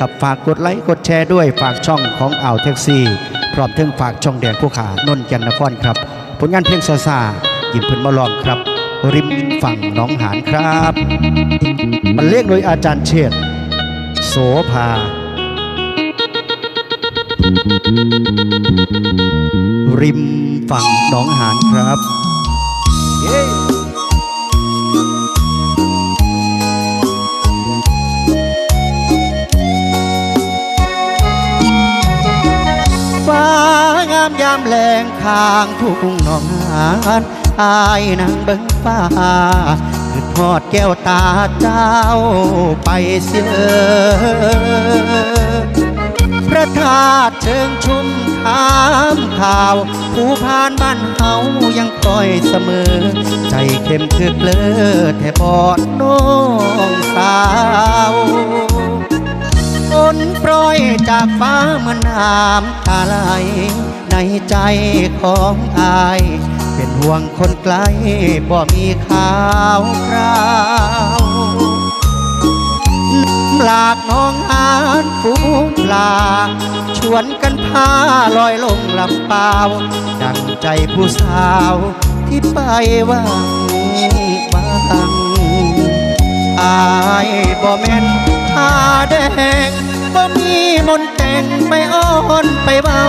ขับฝากกดไลค์กดแชร์ด้วยฝากช่องของอ่าวแท็กซี่ พร้อมถึงฝากช่องแดงผู้ขานนท์จันนครครับ ผลงานเพลงซาซาหยิบพิ่นมาลองครับ ริมฝั่งน้องหานครับบรรเลงโดยอาจารย์เชษโสภา ริมฝั่งหนองหานครับางามยามแรงข้างทุ่งหนองหานอายนางเบิ่งฟ้าคือทอดแก้วตาเจ้าไปเสียพระธาตุเชิงชุมถามข่าว ผู้พานบ้านเฮายังคอยเสมอ ใจเข้มคือเกลือแทบอดน้องสาวฝนโปรยจากฟ้าเหมือนน้ำตาไหล ในใจของอาย เป็นห่วงคนไกลบ่มีข่าวคราวหลากน้องหานฟูงปลา ชวนกันพาลอยลงลำเปล่า ดังใจผู้สาวที่ไปวังบางอายบ่แม่นผ้าแดง บ่มีมนแต่งไปอ้อนไปเบา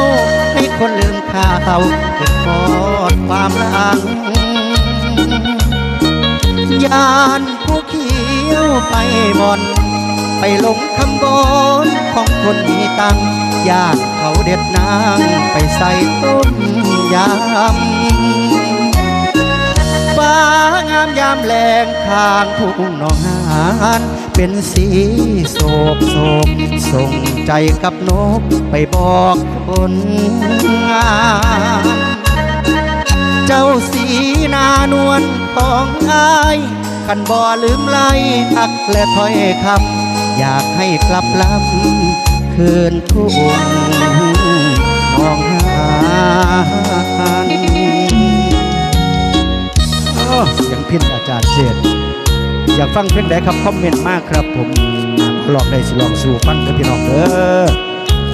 ให้คนลืมข่าวเกิดทอดความหลังยานผู้เขียวไปหมอนไปลงคำบอนของคนมีตังอยากเขาเด็ดนางไปใส่ต้มยำฟ้างามยามแรงข้างทุ่งหนองหาน เป็นสีโศกโศกส่งใจกับนกไปบอกคนงามเจ้าสีนานวลของอายคันบ่ลืมไล่ทักและถ้อยคำอยากให้กลับลำคืนทุ่งนองหานโอ้ยังพินอาจารย์เจด อยากฟังเพลงใดครับคอมเมนต์มากครับผมลองได้สิลองสู่ฟังกับพี่น้องเด้อ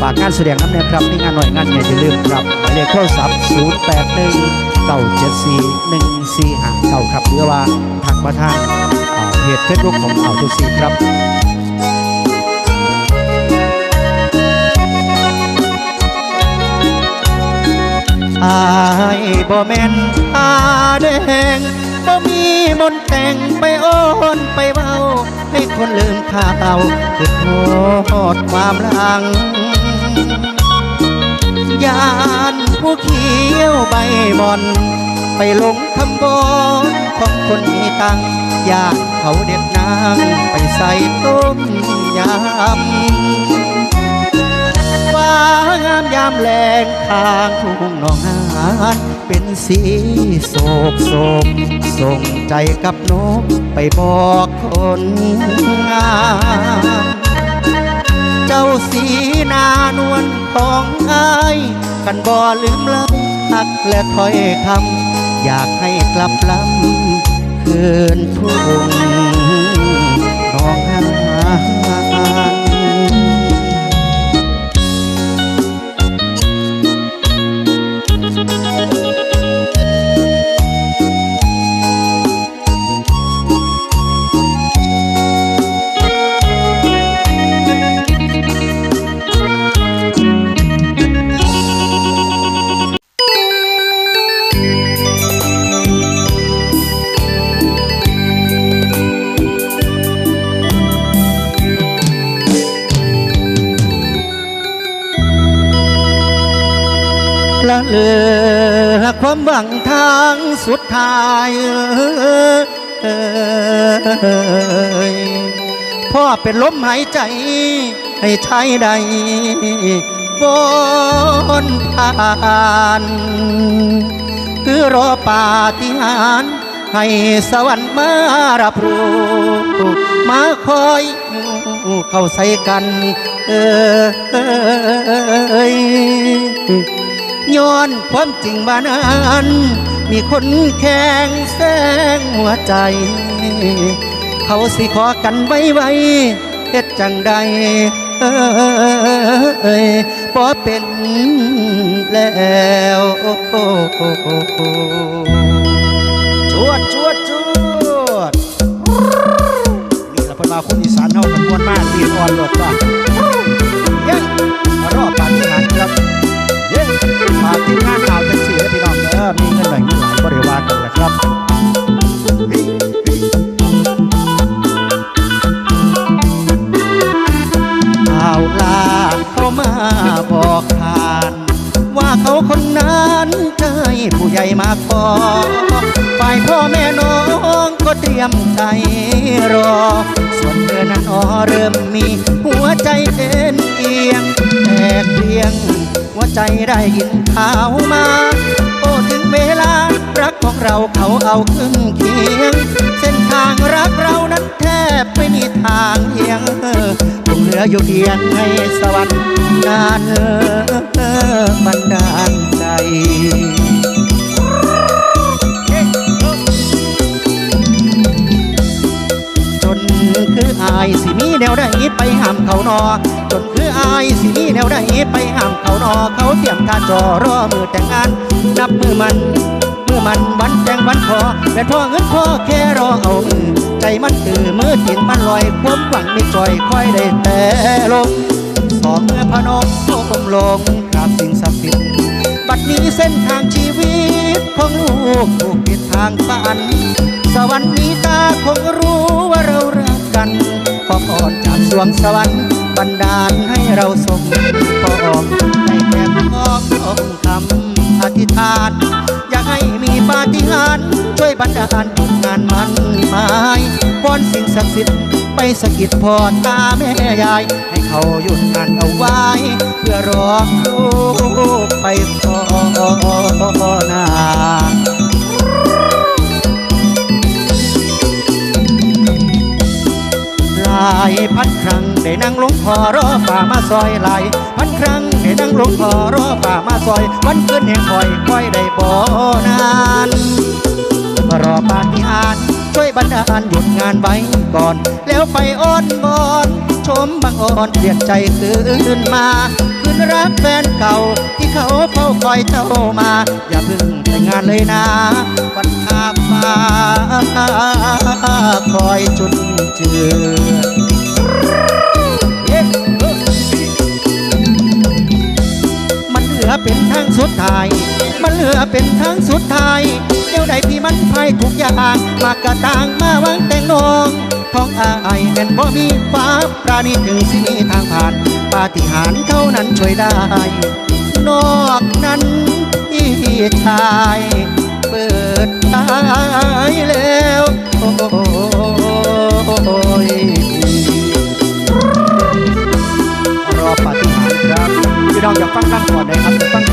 ฝากงานแสดงน้ำเนี่ยครับนี่งานหน่อยงานใหญ่อย่าลืมครับหมายเลขโทรศัพท์ 0 8 1 9 7 4 1 4 5 9ครับหรือว่าทักมาทางเพจเฟซบุ๊กของเอาทุกสีครับอายบ่แม่นผ้าแดงบ่มี มนแต่งไปอ้อนไปเบาให้คนลืมข่าวคือโทษความหลังยานผู้เขียวใบบอน ไปลงคำบอนของคนมีตังอยากเขาเด็ดนางไปใส่ต้มยำางามยามแรงข้างทุ่งหนองหานเป็นสีโศกโศกส่งใจกับนกไปบอกคนงามเจ้าสีนานวลของอายกันบ่ลืมลำหักและถ้อยคำอยากให้กลับลำคืนทุ่งหนองหาน ละเลือความหวังทางสุดท้ายพ่อเป็นลมหายใจให้ชายใดบนผ่านคือรอปาฏิหาริย์ให้สวรรค์มารับรู้มาคอยเข้าใส่กัน เอ้ย ย้อนความจริงบ้านั้นมีคนแข่งแซงหัวใจ เขาสิขอกันไว้ไว้เฮ็ดจังใดเอ้ยพอเป็นแล้วชวดชวดชวดนี่ละเพิ่นมาคนอีสานเฮากันมวนมากรีอ่อนโลดว่า มาทีมงานข่าวจังสี่แล้วพี่น้องเด้อมีเงินหน่อยเงินหลายบ่ได้ว่ากันแหละครับข่าวลาเข้ามาบอกทาน ว่าเขาคนนั้นใช่ผู้ใหญ่มาขอฝ่ายพ่อแม่น้องก็เตรียมใจรอ ส่วนเธอนั้นอ๋อเริ่มมีหัวใจเอ็นเอียงแตกเพียง หัวใจได้ยินข่าวมา โอ้ถึงเวลารักของเราเขาเอาขึ้นเคียง เส้นทางรักเรานั้นแทบไม่มีทางเอียงคงเหลืออยู่เพียงให้สวรรค์นานเออบันดาลใจจนคืออายสิมีแนวใดไปห้ามเขานอจน ออายสิมีแนวใดไปห้ามเขานอเขาเตรียมการจอรอมือแต่งงาน นับมือมันมือมันวันแต่งวันขอแต่พ่อเงินพ่อแค่รอเอามือใจมันตื่อมือตินมันลอยความหวังไม่จ่อยค่อยได้แต่ลงสองมือพนมโก้มลงกราบสิ่งศักดิ์สิทธิ์บัดนี้เส้นทางชีวิตของลูกถูกปิดทางฝันสวรรค์นี้ตาคงรู้ว่าเรารักกันขอพรจากสวงสวรรค์ บันดาลให้เราสมปองให้แก่พ้ององคำอธิษฐาน อยากให้มีปาฏิหาริย์ช่วยบันดาลผลงานมันหมายพรสิ่งศักดิ์สิทธิ์ไปสะกิดพ่อตาแม่ยาย ให้เขาหยุดงานเอาไว้ เพื่อรอลูกไปขอนาายพันครั้งได้นั่งลงพอรอป่ามาซอยหลายพันครั้งได้นั่งลงพอรอป่ามาซอย วันคืนแห่งคอยคอยได้บ่นานรอปาฏิหาริย์ช่วยบันดาลหยุดงานไว้ก่อน แล้วไปอ้อนบอนชมบางอ่อนเปลี่ยนใจคืนมาคืนรักแฟนเก่า เขาเฝ้าคอยเจ้ามา อย่าเพึ่งแต่งงานเลยนะวันข้าฟ้าคอยจุนเจือมันเหลือเป็นทางสุดท้าย มันเหลือเป็นทางสุดท้ายเดี๋ยวใดพี่มันพายทุกอย่าง มากระต่างมาวางแต่งนองทองอายแม่นบ่มีฟ้าปราณีถึงสิมีทางผ่าน ปาฏิหาริย์เท่านั้นช่วยได้ นอกนั้นพี่ชายเปิดตายแล้ว โอ้ยรอปฏิหารครับ พี่น้องอยากฟังคำก่อนนะครับฟัง